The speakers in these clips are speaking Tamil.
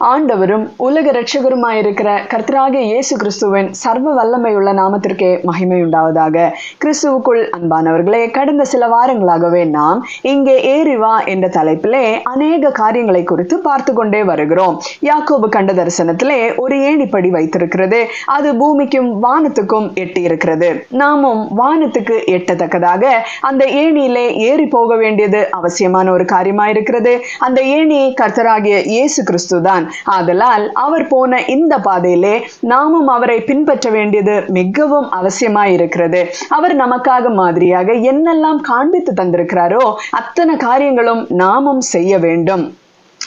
ஆண்டவரும் உலக இரட்சகருமாயிருக்கிற கர்த்தராகிய இயேசு கிறிஸ்துவின் சர்வ வல்லமையுள்ள நாமத்திற்கே மகிமை உண்டாவதாக கிறிஸ்துவுக்குள் அன்பானவர்களே கடந்த சில வாரங்களாகவே நாம் இங்கே ஏறிவா என்ற தலைப்பிலே அநேக காரியங்களை குறித்து பார்த்து கொண்டே வருகிறோம். யாக்கோபு கண்ட தரிசனத்திலே ஒரு ஏணிப்படி வைத்திருக்கிறது. அது பூமிக்கும் வானத்துக்கும் எட்டி இருக்கிறது நாமும் வானத்துக்கு எட்டத்தக்கதாக அந்த ஏணியிலே ஏறி போக வேண்டியது அவசியமான ஒரு காரியமாயிருக்கிறது. அந்த ஏணி கர்த்தராகிய இயேசு கிறிஸ்து தான் ஆதலால் அவர் போன இந்த பாதையிலே நாமும் அவரை பின்பற்ற வேண்டியது மிகவும் அவசியமாயிருக்கிறது. அவர் நமக்காக மாதிரியாக என்னெல்லாம் காண்பித்து தந்திருக்கிறாரோ அத்தனை காரியங்களும் நாமும் செய்ய வேண்டும்.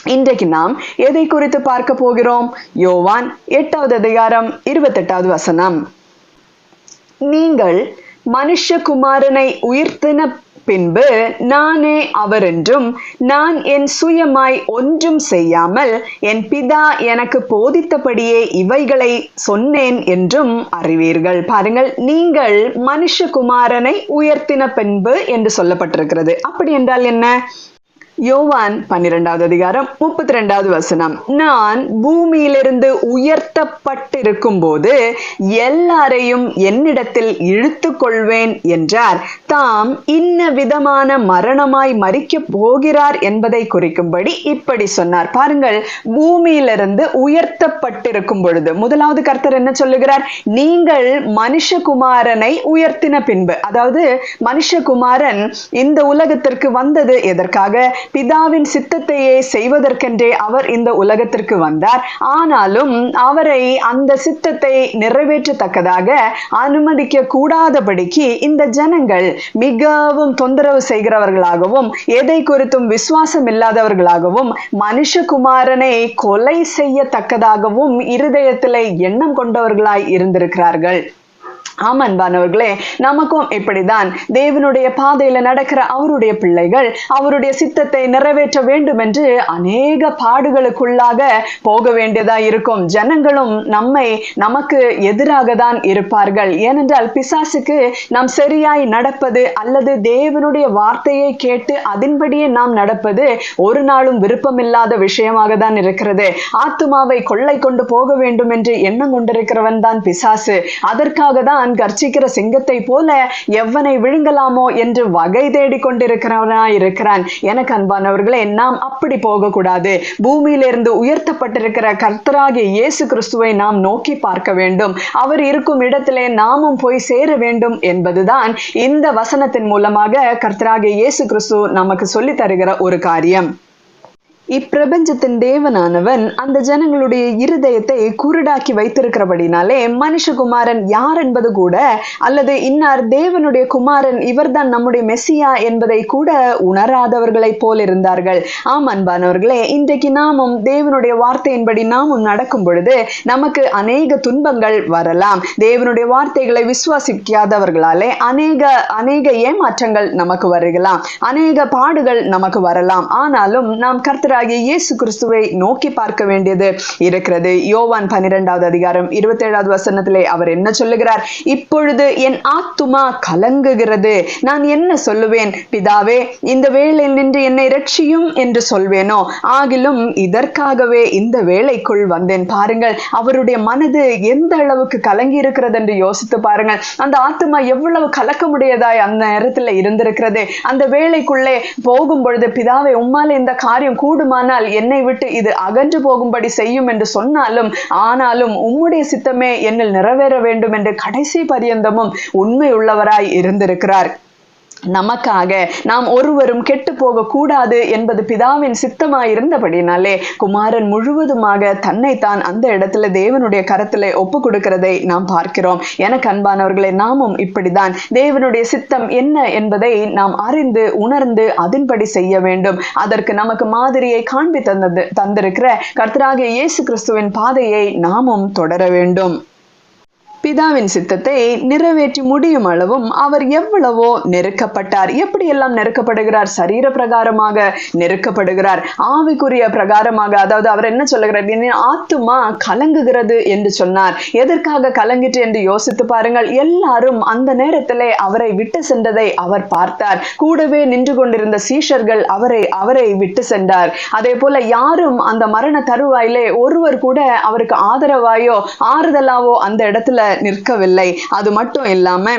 இன்றைக்கு நாம் எதை குறித்து பார்க்க போகிறோம்? யோவான் எட்டாவது அதிகாரம் இருபத்தெட்டாவது வசனம். நீங்கள் மனுஷகுமாரனை உயிர்த்தின பின்பு நானே அவர் என்றும் நான் என் சுயமாய் ஒன்றும் செய்யாமல் என் பிதா எனக்கு போதித்தபடியே இவைகளை சொன்னேன் என்றும் அறிவீர்கள். பாருங்கள் நீங்கள் மனுஷகுமாரனை உயர்த்தின பின்பு என்று சொல்லப்பட்டிருக்கிறது. அப்படி என்றால் என்ன? யோவான் பன்னிரெண்டாவது அதிகாரம் முப்பத்தி ரெண்டாவது வசனம். நான் பூமியிலிருந்து உயர்த்தப்பட்டிருக்கும் போது எல்லாரையும் என்னிடத்தில் இழுத்து கொள்வேன் என்றார். தாம் இன்ன விதமான மரணமாய் மறிக்க போகிறார் என்பதை குறிக்கும்படி இப்படி சொன்னார். பாருங்கள் பூமியிலிருந்து உயர்த்தப்பட்டிருக்கும் பொழுது முதலாவது கர்த்தர் என்ன சொல்லுகிறார்? நீங்கள் மனுஷகுமாரனை உயர்த்தின பின்பு அதாவது மனுஷகுமாரன் இந்த உலகத்திற்கு வந்தது எதற்காக? பிதாவின் சித்தத்தையே செய்வதற்கென்றே அவர் இந்த உலகத்திற்கு வந்தார். ஆனாலும் அவரை அந்த சித்தத்தை நிறைவேற்றத்தக்கதாக அனுமதிக்க கூடாதபடிக்கு இந்த ஜனங்கள் மிகவும் தொந்தரவு செய்கிறவர்களாகவும் எதை குறித்தும் விசுவாசம் இல்லாதவர்களாகவும் மனுஷகுமாரனை கொலை செய்யத்தக்கதாகவும் இருதயத்திலே எண்ணம் கொண்டவர்களாய் இருந்திருக்கிறார்கள். ஆமன்பானவர்களே நமக்கும் இப்படிதான் தேவனுடைய பாதையில நடக்கிற அவருடைய பிள்ளைகள் அவருடைய சித்தத்தை நிறைவேற்ற வேண்டும் என்று அநேக பாடுகளுக்குள்ளாக போக வேண்டியதா இருக்கும். ஜனங்களும் நம்மை நமக்கு எதிராக தான் இருப்பார்கள். ஏனென்றால் பிசாசுக்கு நாம் சரியாய் நடப்பது அல்லது தேவனுடைய வார்த்தையை கேட்டு அதன்படியே நாம் நடப்பது ஒரு நாளும் விருப்பமில்லாத விஷயமாக தான் இருக்கிறது. ஆத்துமாவை கொள்ளை கொண்டு போக வேண்டும் என்று எண்ணம் கொண்டிருக்கிறவன் தான் பிசாசு. அதற்காக தான் தான் கர்ச்சிக்கிற சிங்கத்தை போல எவனை விழுங்கலாமோ என்று வகை தேடி கொண்டிருக்கிறவனா இருக்கிறான் எனக்கு அன்பானவர்களே நாம் அப்படி போகக்கூடாது. பூமியிலிருந்து உயர்த்தப்பட்டிருக்கிற கர்த்தராகிய இயேசு கிறிஸ்துவை நாம் நோக்கி பார்க்க வேண்டும். அவர் இருக்கும் இடத்திலே நாமும் போய் சேர வேண்டும் என்பதுதான் இந்த வசனத்தின் மூலமாக கர்த்தராகிய இயேசு கிறிஸ்து நமக்கு சொல்லி தருகிற ஒரு காரியம். இப்பிரபஞ்சத்தின் தேவனானவன் அந்த ஜனங்களுடைய இருதயத்தை குருடாக்கி வைத்திருக்கிறபடினாலே மனுஷகுமாரன் யார் என்பது கூட அல்லது இன்னார் தேவனுடைய குமாரன் இவர்தான் நம்முடைய மெஸ்ஸியா என்பதை கூட உணராதவர்களை போல் இருந்தார்கள் ஆம் அன்பானவர்களே இன்றைக்கு நாமும் தேவனுடைய வார்த்தையின்படி நாமும் நடக்கும் பொழுது நமக்கு அநேக துன்பங்கள் வரலாம். தேவனுடைய வார்த்தைகளை விசுவாசிக்காதவர்களாலே அநேக அநேக ஏமாற்றங்கள் நமக்கு வருகலாம். அநேக பாடுகள் நமக்கு வரலாம். ஆனாலும் நாம் கர்த்தர் ஆண்டவராகிய இயேசு கிறிஸ்துவை நோக்கி பார்க்க வேண்டியது இருக்கிறது. யோவான் பன்னிரெண்டாவது அதிகாரம் இருபத்தேழாவது வசனத்திலே அவர் என்ன சொல்லுகிறார்? இப்பொழுது என் ஆத்துமா கலங்குகிறது. நான் என்ன சொல்லுவேன்? பிதாவே இந்த வேளையில் நின்று என்னை ரட்சியும் என்று சொல்வேனோ? ஆகிலும் இதற்காகவே இந்த வேலைக்குள் வந்தேன். பாருங்கள் அவருடைய மனது எந்த அளவுக்கு கலங்கி இருக்கிறது என்று யோசித்து பாருங்கள். அந்த ஆத்துமா எவ்வளவு கலக்க முடியதாய் அந்த நேரத்தில் இருந்திருக்கிறது. அந்த வேலைக்குள்ளே போகும் பொழுது பிதாவை உம்மால இந்த காரியம் கூடும் வேண்டுமானால் என்னை விட்டு இது அகன்று போகும்படி செய்யும் என்று சொன்னாலும் ஆனாலும் உம்முடைய சித்தமே என்னில் நிறைவேற வேண்டும் என்று கடைசி பரியந்தமும் உண்மை உள்ளவராய் இருந்திருக்கிறார். நமக்காக நாம் ஒருவரும் கெட்டு போக கூடாது என்பது பிதாவின் சித்தமாயிருந்தபடினாலே குமாரன் முழுவதுமாக தன்னைத்தான் அந்த இடத்துல தேவனுடைய கரத்திலே ஒப்பு கொடுக்கிறதை நாம் பார்க்கிறோம். எனக்கு அன்பானவர்களை நாமும் இப்படிதான். தேவனுடைய சித்தம் என்ன என்பதை நாம் அறிந்து உணர்ந்து அதன்படி செய்ய வேண்டும். அதற்கு நமக்கு மாதிரியை காண்பி தந்தது தந்திருக்கிற கர்த்தராகிய இயேசு கிறிஸ்துவின் பாதையை நாமும் தொடர வேண்டும். பிதாவின் சித்தத்தை நிறைவேற்றி முடியும் அளவும் அவர் எவ்வளவோ நெருக்கப்பட்டார். எப்படியெல்லாம் நெருக்கப்படுகிறார்? சரீர பிரகாரமாக நெருக்கப்படுகிறார். ஆவிக்குரிய பிரகாரமாக அதாவது அவர் என்ன சொல்லுகிறார்? ஆத்துமா கலங்குகிறது என்று சொன்னார். எதற்காக கலங்கிட்டு என்று யோசித்து பாருங்கள். எல்லாரும் அந்த நேரத்திலே அவரை விட்டு சென்றதை அவர் பார்த்தார். கூடவே நின்று கொண்டிருந்த சீஷர்கள் அவரை அவரை விட்டு சென்றார். அதே போல யாரும் அந்த மரண தருவாயிலே ஒருவர் கூட அவருக்கு ஆதரவாயோ ஆறுதலாவோ அந்த இடத்துல நிற்கவில்லை. அது மட்டும் இல்லாம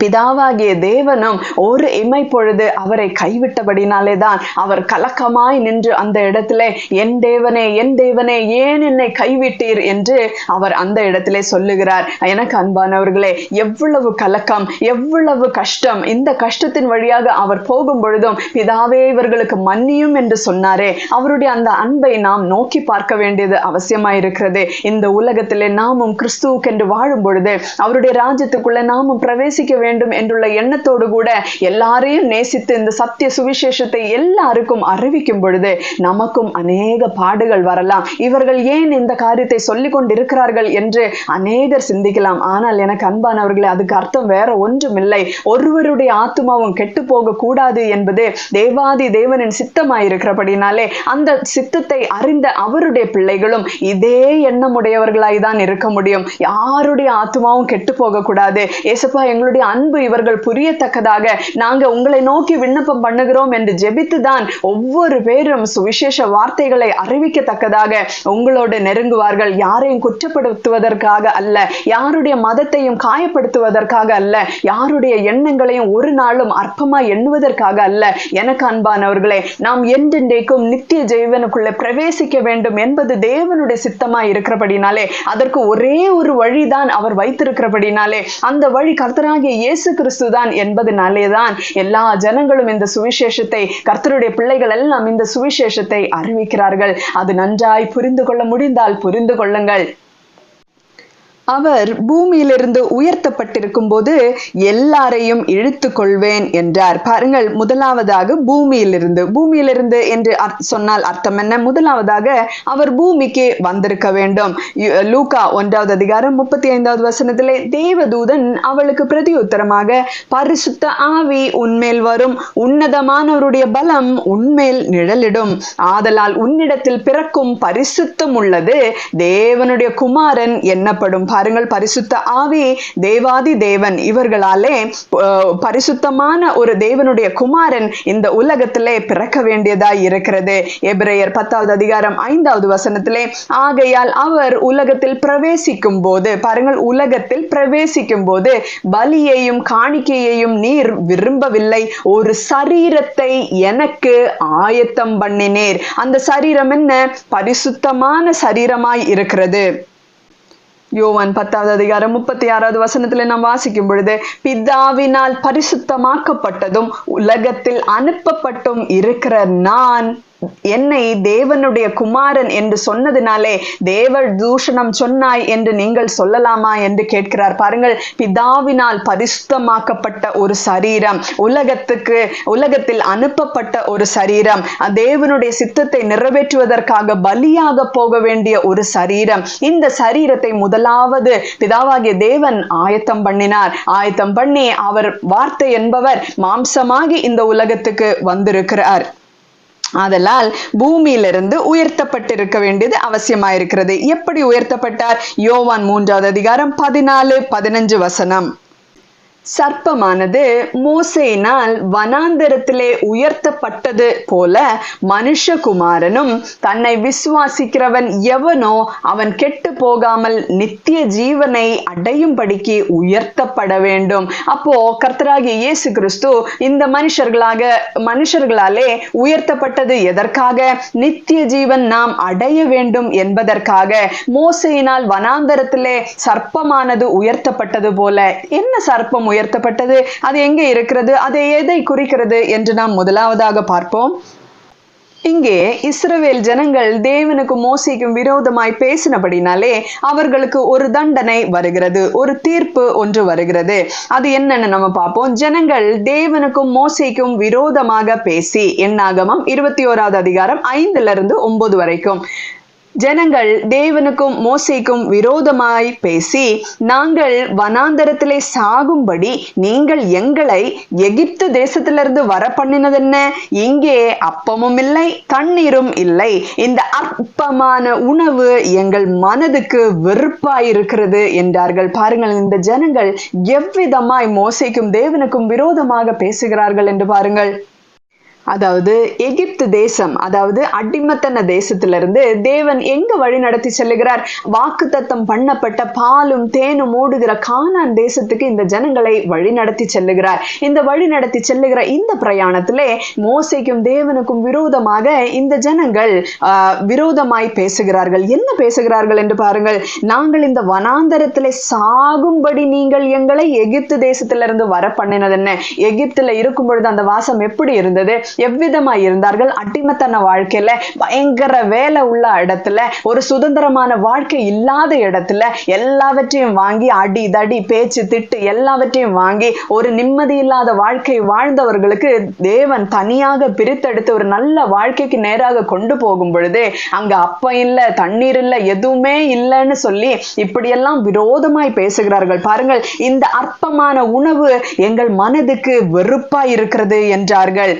பிதாவாகிய தேவனும் ஒரு இமை பொழுது அவரை கைவிட்டபடினாலே தான் அவர் கலக்கமாய் நின்று அந்த இடத்திலே என் தேவனே என் தேவனே ஏன் என்னை கைவிட்டீர்? என்று அவர் அந்த இடத்திலே சொல்லுகிறார். எனக்கு அன்பானவர்களே எவ்வளவு கலக்கம் எவ்வளவு கஷ்டம் இந்த கஷ்டத்தின் வழியாக அவர் போகும் பொழுதும் பிதாவே இவர்களுக்கு மன்னியும் என்று சொன்னாரே. அவருடைய அந்த அன்பை நாம் நோக்கி பார்க்க வேண்டியது அவசியமாயிருக்கிறது. இந்த உலகத்திலே நாமும் கிறிஸ்துவுக்கென்று வாழும் பொழுது அவருடைய ராஜ்யத்துக்குள்ள நாமும் பிரவேசிக்க வேண்டும் என்றுள்ள எண்ணத்தோடு கூட எல்லாரையும் நேசித்து இந்த சத்திய சுவிசேஷத்தை எல்லாருக்கும் அறிவிக்கும் பொழுது நமக்கும் அநேக பாடுகள் வரலாம். இவர்கள் ஏன் இந்த காரியத்தை சொல்லிக் கொண்டிருக்கிறார்கள் என்று அநேகர் சிந்திக்கலாம். ஆனால் எனக்கு அன்பானவர்களே அதுக்கு அர்த்தம் வேற ஒன்றும் இல்லை ஒருவருடைய ஆத்மாவும் கெட்டு போக கூடாது என்பது தேவாதி தேவனின் சித்தமாயிருக்கிறபடினாலே அந்த சித்தத்தை அறிந்த அவருடைய பிள்ளைகளும் இதே எண்ணமுடையவர்களாய் தான் இருக்க முடியும். யாருடைய ஆத்மாவும் கெட்டு போக கூடாது. ஏசப்பா எங்களுடைய அன்பு இவர்கள் புரியத்தக்கதாக நாங்க உங்களை நோக்கி விண்ணப்பம் பண்ணுகிறோம் என்று ஜெபித்துதான் ஒவ்வொரு பேரும் சுவிசேஷ வார்த்தைகளை அறிவிக்கத்தக்கதாக உங்களோடு நெருங்குவார்கள். யாரையும் குற்றப்படுத்துவதற்காக அல்ல யாருடைய மதத்தையும் காயப்படுத்துவதற்காக அல்ல யாருடைய எண்ணங்களையும் ஒரு நாளும் அற்பமா எண்ணுவதற்காக அல்ல. எனக்கு அன்பானவர்களே நாம் என்றென்றைக்கும் நித்திய ஜெய்வனுக்குள்ளே பிரவேசிக்க வேண்டும் என்பது தேவனுடைய சித்தமாய் இருக்கிறபடினாலே அதற்கு ஒரே ஒரு வழிதான் அவர் வைத்திருக்கிறபடினாலே அந்த வழி கர்த்தராகிய இயேசு கிறிஸ்து தான் என்பதனாலே தான் எல்லா ஜனங்களும் இந்த சுவிசேஷத்தை கர்த்தருடைய பிள்ளைகள் எல்லாம் இந்த சுவிசேஷத்தை அறிவிக்கிறார்கள். அது நன்றாய் புரிந்து கொள்ள முடிந்தால் புரிந்து கொள்ளுங்கள். அவர் பூமியிலிருந்து உயர்த்தப்பட்டிருக்கும் போது எல்லாரையும் இழுத்து கொள்வேன் என்றார். பாருங்கள் முதலாவதாக பூமியிலிருந்து பூமியிலிருந்து என்று சொன்னால் அர்த்தம் என்ன? முதலாவதாக அவர் பூமிக்கு வந்திருக்க வேண்டும். லூகா ஒன்றாவது அதிகாரம் முப்பத்தி ஐந்தாவது வசனத்திலே தேவதூதன் அவளுக்கு பிரதியுத்தரமாக பரிசுத்த ஆவி உன்மேல் வரும் உன்னதமானவருடைய பலம் உன்மேல் நிழலிடும். ஆதலால் உன்னிடத்தில் பிறக்கும் பரிசுத்தம் உள்ளது தேவனுடைய குமாரன் என்னப்படும் பாருங்கள் பரிசுத்த ஆவி தேவாதி தேவன். இவர்களாலே பரிசுத்தமான ஒரு தேவனுடைய குமாரன் இந்த உலகத்திலே பிறக்க வேண்டியதாய் இருக்கிறது. எபிரேயர் பத்தாவது அதிகாரம் ஐந்தாவது வசனத்திலே ஆகையால் அவர் உலகத்தில் பிரவேசிக்கும் போது பாருங்கள் உலகத்தில் பிரவேசிக்கும் போது பலியையும் காணிக்கையையும் நீர் விரும்பவில்லை. ஒரு சரீரத்தை எனக்கு ஆயத்தம் பண்ணினேர். அந்த சரீரம் என்ன? பரிசுத்தமான சரீரமாய் இருக்கிறது. யோவான் பத்தாவது அதிகாரம் முப்பத்தி ஆறாவது வசனத்துல நாம் வாசிக்கும் பொழுது பிதாவினால் பரிசுத்தமாக்கப்பட்டதும் உலகத்தில் அனுப்பப்பட்டும் இருக்கிற நான் என்னை தேவனுடைய குமாரன் என்று சொன்னதினாலே தேவர் தூஷணம் சொன்னாய் என்று நீங்கள் சொல்லலாமா என்று கேட்கிறார். பாருங்கள் பிதாவினால் பரிசுத்தமாக்கப்பட்ட ஒரு சரீரம் உலகத்துக்கு உலகத்தில் அனுப்பப்பட்ட ஒரு சரீரம் தேவனுடைய சித்தத்தை நிறைவேற்றுவதற்காக பலியாக போக வேண்டிய ஒரு சரீரம். இந்த சரீரத்தை முதலாவது பிதாவாகிய தேவன் ஆயத்தம் பண்ணினார். ஆயத்தம் பண்ணி அவர் வார்த்தை என்பவர் மாம்சமாகி இந்த உலகத்துக்கு வந்திருக்கிறார். ஆதலால் பூமியிலிருந்து உயர்த்தப்பட்டிருக்க வேண்டியது அவசியமாயிருக்கிறது. எப்படி உயர்த்தப்பட்டார்? யோவான் மூன்றாவது அதிகாரம் பதினாலு பதினஞ்சு வசனம். சர்ப்பமானது மோசையினால் வனாந்தரத்திலே உயர்த்தப்பட்டது போல மனுஷகுமாரனும் தன்னை விசுவாசிக்கிறவன் எவனோ அவன் கெட்டு போகாமல் நித்திய ஜீவனை அடையும்படிக்கு உயர்த்தப்பட வேண்டும். அப்போ கர்த்தராகிய இயேசு கிறிஸ்து இந்த மனுஷர்களாக மனுஷர்களாலே உயர்த்தப்பட்டது எதற்காக? நித்திய ஜீவன் நாம் அடைய வேண்டும் என்பதற்காக. மோசையினால் வனாந்தரத்திலே சர்ப்பமானது உயர்த்தப்பட்டது போல. என்ன சர்ப்பம் உயர்த்தப்பட்டது. அது எங்கே இருக்கிறது? அது எதை குறிக்கிறது? என்று நாம் முதலாவதாக பார்ப்போம். இங்கே இஸ்ரவேல் ஜனங்கள் தேவனுக்கு மோசிக்கும் விரோதமாய் பேசினபடினாலே அவர்களுக்கு ஒரு தண்டனை வருகிறது. ஒரு தீர்ப்பு ஒன்று வருகிறது. அது என்னன்னு நம்ம பார்ப்போம். ஜனங்கள் தேவனுக்கும் மோசைக்கும் விரோதமாக பேசி என்னாகமம் இருபத்தி ஓராவது அதிகாரம் ஐந்துல இருந்து ஒன்பது வரைக்கும். ஜனங்கள் தேவனுக்கும் மோசைக்கும் விரோதமாய் பேசி நாங்கள் வனாந்தரத்திலே சாகும்படி நீங்கள் எங்களை எகிப்து தேசத்திலிருந்து வர பண்ணினது என்ன இங்கே அப்பமும் இல்லை தண்ணீரும் இல்லை. இந்த அற்பமான உணவு எங்கள் மனதுக்கு வெறுப்பாயிருக்கிறது என்றார்கள். பாருங்கள் இந்த ஜனங்கள் எவ்விதமாய் மோசைக்கும் தேவனுக்கும் விரோதமாக பேசுகிறார்கள் என்று பாருங்கள். அதாவது எகிப்து தேசம் அதாவது அடிமத்தன தேசத்திலிருந்து தேவன் எங்க வழி நடத்தி செல்லுகிறார்? வாக்குத்தத்தம் பண்ணப்பட்ட பாலும் தேனும் ஓடுகிற கானான் தேசத்துக்கு இந்த ஜனங்களை வழி நடத்தி செல்லுகிறார். இந்த வழி நடத்தி செல்லுகிற இந்த பிரயாணத்திலே மோசைக்கும் தேவனுக்கும் விரோதமாக இந்த ஜனங்கள் ஆஹ், விரோதமாய் பேசுகிறார்கள். என்ன பேசுகிறார்கள் என்று பாருங்கள். நாங்கள் இந்த வனாந்தரத்திலே சாகும்படி நீங்கள் எங்களை எகிப்து தேசத்திலிருந்து வர பண்ணினது என்ன எகிப்துல இருக்கும் பொழுது அந்த வாசம் எப்படி இருந்தது? எவ்விதமா இருந்தார்கள் அடிமத்தன வாழ்க்கையில பயங்கர வேலை உள்ள இடத்துல ஒரு சுதந்திரமான வாழ்க்கை இல்லாத இடத்துல எல்லாவற்றையும் வாங்கி அடி தடி பேச்சு திட்டு எல்லாவற்றையும் வாங்கி ஒரு நிம்மதி இல்லாத வாழ்க்கை வாழ்ந்தவர்களுக்கு தேவன் தனியாக பிரித்தெடுத்து ஒரு நல்ல வாழ்க்கைக்கு நேராக கொண்டு போகும் பொழுது அங்க அப்பம் இல்ல தண்ணீர் இல்ல எதுவுமே இல்லைன்னு சொல்லி இப்படியெல்லாம் விரோதமாய் பேசுகிறார்கள். பாருங்கள் இந்த அற்பமான உணவு எங்கள் மனதுக்கு வெறுப்பா இருக்கிறது என்றார்கள்.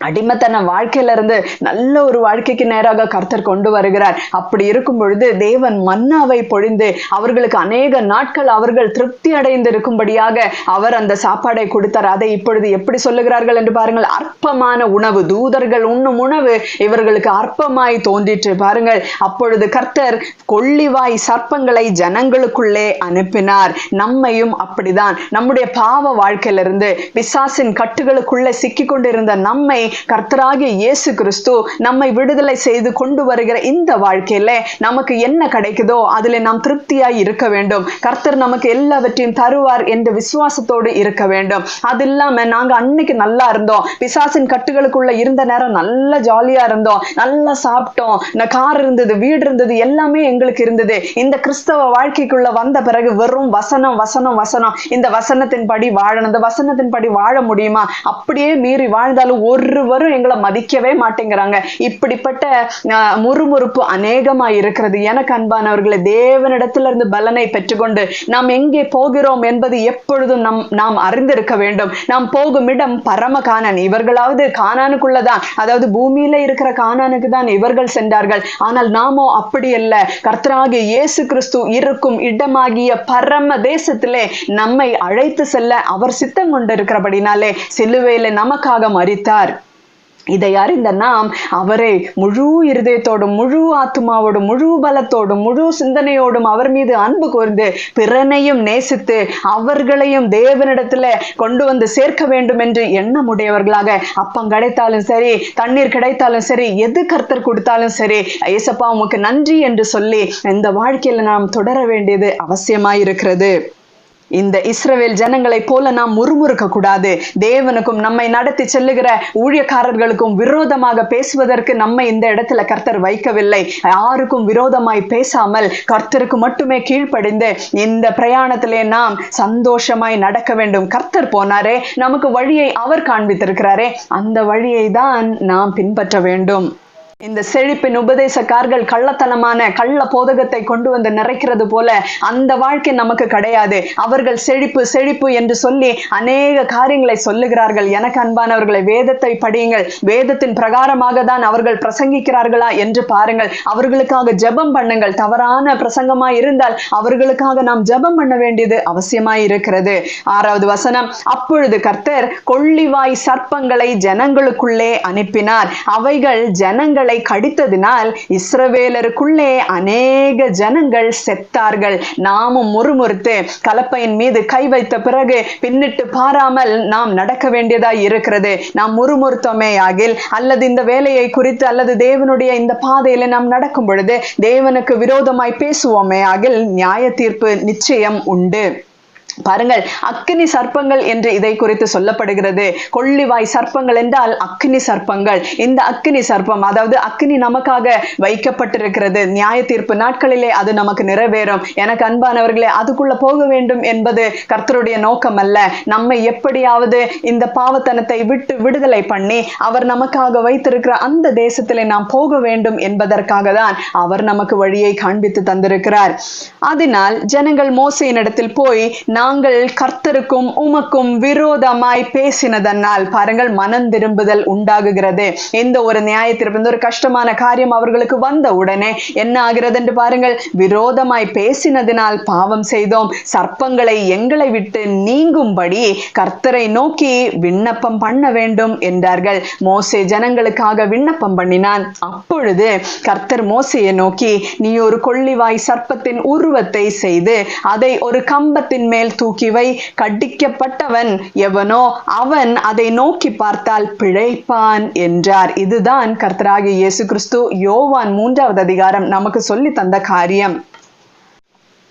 அடிமத்தன வாழ்க்கையில இருந்து நல்ல ஒரு வாழ்க்கைக்கு நேராக கர்த்தர் கொண்டு வருகிறார். அப்படி இருக்கும் பொழுது தேவன் மன்னாவை பொழிந்து அவர்களுக்கு அநேக நாட்கள் அவர்கள் திருப்தி அடைந்து இருக்கும்படியாக அவர் அந்த சாப்பாடை கொடுத்தார். அதை இப்பொழுது எப்படி சொல்லுகிறார்கள் என்று பாருங்கள். அற்பமான உணவு தூதர்கள் உண்ணும் உணவு இவர்களுக்கு அற்பமாய் தோன்றிட்டு பாருங்கள் அப்பொழுது கர்த்தர் கொள்ளிவாய் சர்ப்பங்களை ஜனங்களுக்குள்ளே அனுப்பினார். நம்மையும் அப்படிதான். நம்முடைய பாவ வாழ்க்கையிலிருந்து பிசாசின் கட்டுகளுக்குள்ளே சிக்கி கொண்டிருந்த நம்மை கர்த்தராகிய இயேசு கிறிஸ்து நம்மை விடுதலை செய்து கொண்டு வருகிற இந்த வாழ்க்கையில நமக்கு என்ன கிடைக்குதோ அதில் நாம் திருப்தியாய் இருக்க வேண்டும். கர்த்தர் நமக்கு எல்லாவற்றையும் தருவார் என்ற விசுவாசத்தோடு இருக்க வேண்டும். அது இல்லாம நாங்க அன்னைக்கு நல்லா இருந்தோம். பிசாசின் கட்டுகளுக்குள்ள இருந்த நேரம் நல்ல ஜாலியா இருந்தோம். நல்லா சாப்பிட்டோம். இந்த கார் இருந்தது வீடு இருந்தது எல்லாமே எங்களுக்கு இருந்தது. இந்த கிறிஸ்தவ வாழ்க்கைக்குள்ள வந்த பிறகு வெறும் வசனம் வசனம் வசனம். இந்த வசனத்தின் படி வாழணும். இந்த வசனத்தின் படி வாழ முடியுமா? அப்படியே மீறி வாழ்ந்தாலும் ஒரு இருவரும் எங்களை மதிக்கவே மாட்டேங்கிறாங்க. இப்படிப்பட்ட முறுமுறுப்பு அநேகமா இருக்கிறது. எனக்கு அன்பானவர்களை தேவனிடத்துல இருந்து பலனை பெற்றுக்கொண்டு நாம் எங்கே போகிறோம் என்பது எப்பொழுதும் நம் நாம் அறிந்திருக்க வேண்டும். நாம் போகும் இடம் பரம காணன் இவர்களாவது காணானுக்குள்ளதான் அதாவது பூமியில இருக்கிற காணானுக்கு தான் இவர்கள் சென்றார்கள். ஆனால் நாமோ அப்படி அல்ல. கர்த்தராகிய இயேசு கிறிஸ்து இருக்கும் இடமாகிய பரம தேசத்திலே நம்மை அழைத்து செல்ல அவர் சித்தம் கொண்டிருக்கிறபடினாலே சிலுவையில நமக்காக மரித்தார். இதை அறிந்த நாம் அவரை முழு இருதயத்தோடும் முழு ஆத்மாவோடும் முழு பலத்தோடும் முழு சிந்தனையோடும் அவர் மீது அன்பு கூர்ந்து பிறனையும் நேசித்து அவர்களையும் தேவனிடத்துல கொண்டு வந்து சேர்க்க வேண்டும் என்று எண்ணமுடையவர்களாக அப்பம் கிடைத்தாலும் சரி தண்ணீர் கிடைத்தாலும் சரி எது கர்த்தர் கொடுத்தாலும் சரி ஏசப்பா உமக்கு நன்றி என்று சொல்லி இந்த வாழ்க்கையில நாம் தொடர வேண்டியது அவசியமாயிருக்கிறது. இந்த இஸ்ரவேல் ஜனங்களைப் போல நாம் முறுமுறுக்க கூடாது. தேவனுக்கும் நம்மை நடத்தி செல்லுகிற ஊழியக்காரர்களுக்கும் விரோதமாக பேசுவதற்கு நம்மை இந்த இடத்துல கர்த்தர் வைக்கவில்லை. யாருக்கும் விரோதமாய் பேசாமல் கர்த்தருக்கு மட்டுமே கீழ்ப்படிந்து இந்த பிரயாணத்திலே நாம் சந்தோஷமாய் நடக்க வேண்டும். கர்த்தர் போனாரே நமக்கு வழியை அவர் காண்பித்திருக்கிறாரே. அந்த வழியை தான் நாம் பின்பற்ற வேண்டும். இந்த செழிப்பின் உபதேசக்கார்கள் கள்ளத்தனமான கள்ள போதகத்தை கொண்டு வந்து நிறைக்கிறது போல அந்த வாழ்க்கை நமக்கு கிடையாது. அவர்கள் செழிப்பு செழிப்பு என்று சொல்லி அநேக காரியங்களை சொல்லுகிறார்கள். எனக்கு அன்பானவர்களை வேதத்தை படியுங்கள். வேதத்தின் பிரகாரமாக தான் அவர்கள் பிரசங்கிக்கிறார்களா என்று பாருங்கள். அவர்களுக்காக ஜெபம் பண்ணுங்கள். தவறான பிரசங்கமா இருந்தால் அவர்களுக்காக நாம் ஜெபம் பண்ண வேண்டியது அவசியமாய் இருக்கிறது. ஆறாவது வசனம் அப்பொழுது கர்த்தர் கொள்ளிவாய் சர்ப்பங்களை ஜனங்களுக்குள்ளே அனுப்பினார். அவைகள் ஜனங்கள் கடித்ததினால் இஸ்ரவேலருக்குள்ளே அநேக ஜனங்கள் செத்தார்கள். நாமும் முறுமுறுத்து கலப்பையின் மீது கை வைத்த பிறகு பின்னிட்டு பாராமல் நாம் நடக்க வேண்டியதாய் இருக்கிறது. நாம் முறுமுறுத்தோமே ஆகில் அல்லது இந்த வேலையை குறித்து அல்லது தேவனுடைய இந்த பாதையில நாம் நடக்கும் பொழுது தேவனுக்கு விரோதமாய் பேசுவோமே ஆகில் நியாய தீர்ப்பு நிச்சயம் உண்டு. பாருங்கள் அக்னி சர்ப்பங்கள் என்று இதை குறித்து சொல்லப்படுகிறது. கொள்ளிவாய் சர்ப்பங்கள் என்றால் அக்னி சர்ப்பங்கள். இந்த அக்னி சர்ப்பம் அதாவது அக்னி நமக்காக வைக்கப்பட்டிருக்கிறது. நியாய தீர்ப்பு நாட்களிலே அது நமக்கு நிறைவேறும். எனக்கு அன்பானவர்களே அதுக்குள்ள போக வேண்டும் என்பது கர்த்தருடைய நோக்கம் அல்ல நம்மை எப்படியாவது இந்த பாவத்தனத்தை விட்டு விடுதலை பண்ணி அவர் நமக்காக வைத்திருக்கிற அந்த தேசத்திலே நாம் போக வேண்டும் என்பதற்காக தான் அவர் நமக்கு வழியை காண்பித்து தந்திருக்கிறார். அதனால் ஜனங்கள் மோசையினிடத்தில் போய் நாங்கள் கர்த்தருக்கும் உமக்கும் விரோதமாய் பேசினதனால் பாருங்கள் மனம் திரும்புதல் உண்டாகுகிறது. இந்த ஒரு நியாய இந்த ஒரு கஷ்டமான காரியம் அவர்களுக்கு வந்த உடனே என்ன ஆகிறது என்று பாருங்கள் விரோதமாய் பேசினதினால் பாவம் செய்தோம். சர்ப்பங்களை எங்களை விட்டு நீங்கும்படி கர்த்தரை நோக்கி விண்ணப்பம் பண்ண வேண்டும் என்றார்கள். மோசே ஜனங்களுக்காக விண்ணப்பம் பண்ணினான். அப்பொழுது கர்த்தர் மோசையை நோக்கி நீ ஒரு கொள்ளிவாய் சர்ப்பத்தின் உருவத்தை செய்து அதை ஒரு கம்பத்தின் மேல் தூக்கி வை கடிக்கப்பட்டவன் எவனோ அவன் அதை நோக்கி பார்த்தால் பிழைப்பான் என்றார். இதுதான் கர்த்தராகிய இயேசு கிறிஸ்து யோவான் மூன்றாவது அதிகாரம் நமக்கு சொல்லி தந்த காரியம்.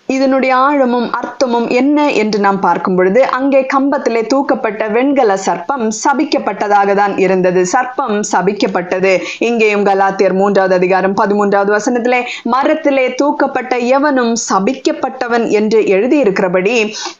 இதனுடைய ஆழமும் அர்த்தமும் என்ன என்று நாம் பார்க்கும் பொழுது அங்கே கம்பத்திலே தூக்கப்பட்ட வெண்கல சர்ப்பம் சபிக்கப்பட்டதாக தான் இருந்தது. சர்ப்பம் சபிக்கப்பட்டது. இங்கேயும் கலாத்தியர் மூன்றாவது அதிகாரம் பதிமூன்றாவது வசனத்திலே மரத்திலே தூக்கப்பட்ட எவனும் சபிக்கப்பட்டவன் என்று எழுதியிருக்கிறபடி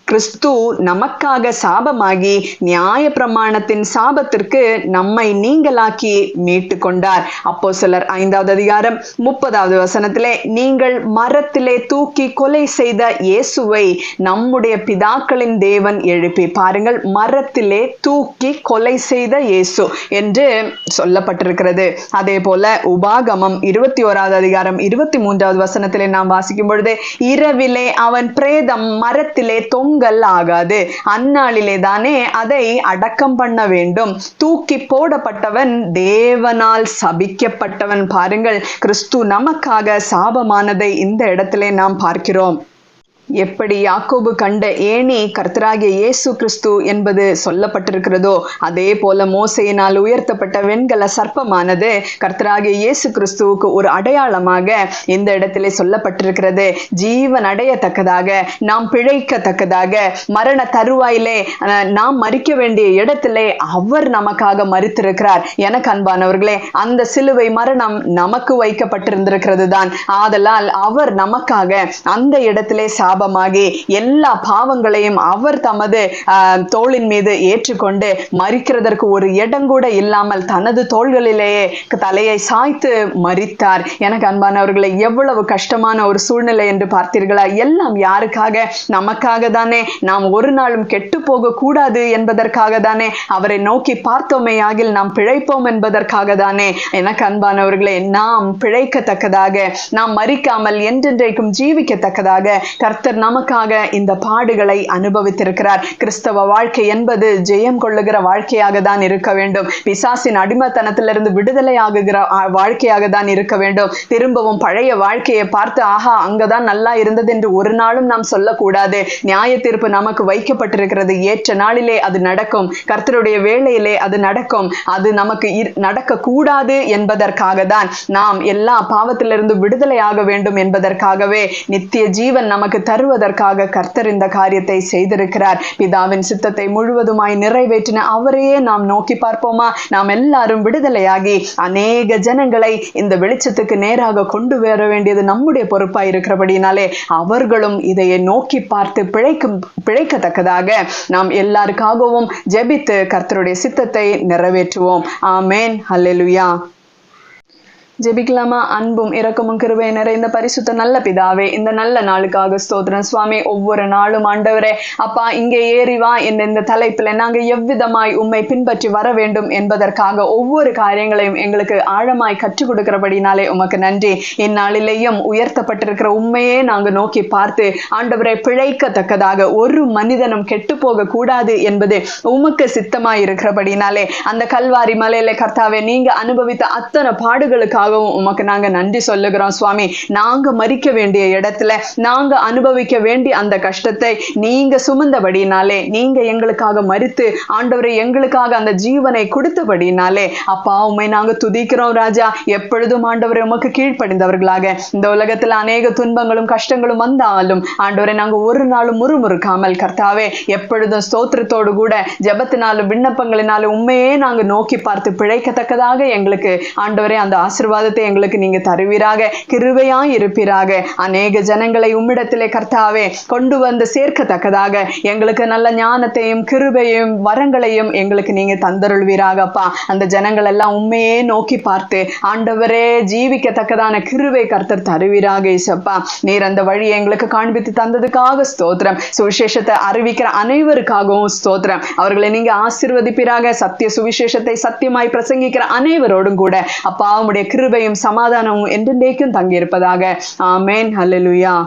கிறிஸ்து நமக்காக சாபமாகி நியாய பிரமாணத்தின் சாபத்திற்கு நம்மை நீங்களாக்கி மீட்டு கொண்டார் அப்போ சிலர் ஐந்தாவது அதிகாரம் முப்பதாவது வசனத்திலே நீங்கள் மரத்திலே தூக்கி கொலை செய்த இயேசுவை நம்முடைய பிதாக்களின் தேவன் எழுப்பி பாருங்கள் மரத்திலே தூக்கி கொலை செய்த இயேசு என்று சொல்லப்பட்டிருக்கிறது. அதே போல உபாகமம் இருபத்தி ஓராவது அதிகாரம் இருபத்தி மூன்றாவது வசனத்திலே நாம் வாசிக்கும் பொழுது இரவிலே அவன் பிரேதம் மரத்திலே தொங்கல் ஆகாது. அந்நாளிலே தானே அதை அடக்கம் பண்ண வேண்டும். தூக்கி போடப்பட்டவன் தேவனால் சபிக்கப்பட்டவன். பாருங்கள் கிறிஸ்து நமக்காக சாபமானதை இந்த இடத்திலே நாம் பார்க்கிறோம். எப்படி யாக்கோபு கண்ட ஏணி கர்த்தராகிய இயேசு கிறிஸ்து என்பது சொல்லப்பட்டிருக்கிறதோ அதே போல மோசையினால் உயர்த்தப்பட்ட வெண்கல சர்ப்பமானது கர்த்தராகிய இயேசு கிறிஸ்துவுக்கு ஒரு அடையாளமாக இந்த இடத்திலே சொல்லப்பட்டிருக்கிறது. ஜீவன் அடையத்தக்கதாக நாம் பிழைக்கத்தக்கதாக மரண தருவாயிலே நாம் மறிக்க வேண்டிய இடத்திலே அவர் நமக்காக மறித்திருக்கிறார் எனக்கு அன்பானவர்களே அந்த சிலுவை மரணம் நமக்கு வைக்கப்பட்டிருந்திருக்கிறது தான் ஆதலால் அவர் நமக்காக அந்த இடத்திலே சாபமாகி எல்லா பாவங்களையும் அவர் தமது தோளின் மீது ஏற்றுக்கொண்டு மறிக்கிறதற்கு ஒரு இடங்கூட இல்லாமல் தனது தோள்களிலேயே தலையை சாய்த்து மறித்தார். எனக்கு அன்பானவர்களை எவ்வளவு கஷ்டமான ஒரு சூழ்நிலை என்று பார்த்தீர்களா? எல்லாம் யாருக்காக? நமக்காக தானே. நாம் ஒரு நாளும் கெட்டு போக கூடாது என்பதற்காக தானே. அவரை நோக்கி பார்த்தோமே ஆகில் நாம் பிழைப்போம் என்பதற்காக தானே. எனக்கு அன்பானவர்களே நாம் பிழைக்கத்தக்கதாக நாம் மறிக்காமல் என்றென்றைக்கும் ஜீவிக்கத்தக்கதாக கர்த்தர் நமக்காக இந்த பாடுகளை அனுபவித்திருக்கிறார். கிறிஸ்தவ வாழ்க்கை என்பது ஜெயம் கொள்ளுகிற வாழ்க்கையாக தான் இருக்க வேண்டும். பிசாசின் அடிமத்தனத்திலிருந்து விடுதலை ஆகுகிற வாழ்க்கையாக தான் இருக்க வேண்டும். திரும்பவும் பழைய வாழ்க்கையை பார்த்து ஆஹா அங்கதான் நல்லா இருந்தது என்று ஒரு நாளும் நாம் சொல்லக்கூடாது. நியாய தீர்ப்பு நமக்கு வைக்கப்பட்டிருக்கிறது. ஏற்ற நாளிலே அது நடக்கும். கர்த்தருடைய வேலையிலே அது நடக்கும். அது நமக்கு நடக்க கூடாது என்பதற்காக தான் நாம் எல்லா பாவத்திலிருந்து விடுதலையாக வேண்டும் என்பதற்காகவே நித்திய ஜீவன் நமக்கு தர தருவதற்காக கர்த்தர் இந்த காரியத்தை செய்திருக்கிறார். பிதாவின் சித்தத்தை முழுவதுமாய் நிறைவேற்றின அவரையே நாம் நோக்கி பார்ப்போமா? நாம் எல்லாரும் விடுதலையாகி அநேக ஜனங்களை இந்த வெளிச்சத்துக்கு நேராக கொண்டு வர வேண்டியது நம்முடைய பொறுப்பாய் இருக்கிறபடினாலே அவர்களும் இதையே நோக்கி பார்த்து பிழைக்கும் பிழைக்கத்தக்கதாக நாம் எல்லாருக்காகவும் ஜெபித்து கர்த்தருடைய சித்தத்தை நிறைவேற்றுவோம். ஆமேன். ஹல்லேலூயா ஜெபிக்கலாமா? அன்பும் இரக்கமும் கிருபை நிறைந்த பரிசுத்த நல்ல பிதாவே இந்த நல்ல நாளுக்காக ஸ்தோத்திரம். சுவாமி ஒவ்வொரு நாளும் ஆண்டவரே அப்பா இங்கே ஏறி வா என்ற இந்த தலைப்பில் நாங்க எவ்விதமாய் உம்மை பின்பற்றி வர வேண்டும் என்பதற்காக ஒவ்வொரு காரியங்களையும் எங்களுக்கு ஆழமாய் கற்றுக் கொடுக்கிறபடினாலே உமக்கு நன்றி. இந்நாளிலேயும் உயர்த்தப்பட்டிருக்கிற உண்மையே நாங்க நோக்கி பார்த்து ஆண்டவரை பிழைக்கத்தக்கதாக ஒரு மனிதனும் கெட்டு போக கூடாது என்பது உமக்கு சித்தமாய் இருக்கிறபடினாலே அந்த கல்வாரி மலையில கர்த்தாவே நீங்க அனுபவித்த அத்தனை பாடுகளுக்காக கிருபைக்காகவும் உமக்கு நாங்க நன்றி சொல்லுகிறோம் சுவாமி. நாங்க மறிக்க வேண்டிய இடத்துல நாங்க அனுபவிக்க வேண்டிய அந்த கஷ்டத்தை நீங்க சுமந்தபடினாலே நீங்க எங்களுக்காக மறித்து ஆண்டவரை எங்களுக்காக அந்த ஜீவனை கொடுத்தபடினாலே அப்பா உண்மை நாங்க துதிக்கிறோம் ராஜா. எப்பொழுதும் ஆண்டவரை உமக்கு கீழ்ப்படிந்தவர்களாக. இந்த உலகத்துல அநேக துன்பங்களும் கஷ்டங்களும் வந்தாலும் ஆண்டவரை நாங்க ஒரு நாளும் முறுமுறுக்காமல் கர்த்தாவே எப்பொழுதும் ஸ்தோத்திரத்தோடு கூட ஜபத்தினாலும் விண்ணப்பங்களினாலும் உண்மையே நாங்க நோக்கி பார்த்து பிழைக்கத்தக்கதாக எங்களுக்கு ஆண்டவரை அந்த ஆசிர்வாத ஆசீர்வாதத்தை எங்களுக்கு நீங்க தருவீராக கிருபையாய் இருப்பீராக அநேக ஜனங்களை உம்மிடத்திலே கர்த்தாவே கொண்டு வந்து சேர்க்கத்தக்கதாக. எங்களுக்கு நல்ல ஞானத்தையும் கிருபையும் வரங்களையும் எங்களுக்கு நீங்க தந்தருள்வீராகப்பா. அந்த ஜனங்கள் எல்லாம் உண்மையே நோக்கி பார்த்து ஆண்டவரே ஜீவிக்கத்தக்கதான கிருவை கர்த்தர் தருவீராக இசப்பா நீர் அந்த வழியை எங்களுக்கு காண்பித்து தந்ததுக்காக ஸ்தோத்திரம். சுவிசேஷத்தை அறிவிக்கிற அனைவருக்காகவும் ஸ்தோத்திரம். அவர்களை நீங்க ஆசிர்வதிப்பீராக. சத்திய சுவிசேஷத்தை சத்தியமாய் பிரசங்கிக்கிற அனைவரோடும் கூட. அப்பா உடைய கிரு கிருபையும் சமாதானமும் என்றென்றைக்கும் தங்கியிருப்பதாக. ஆமேன். ஹல்லேலூயா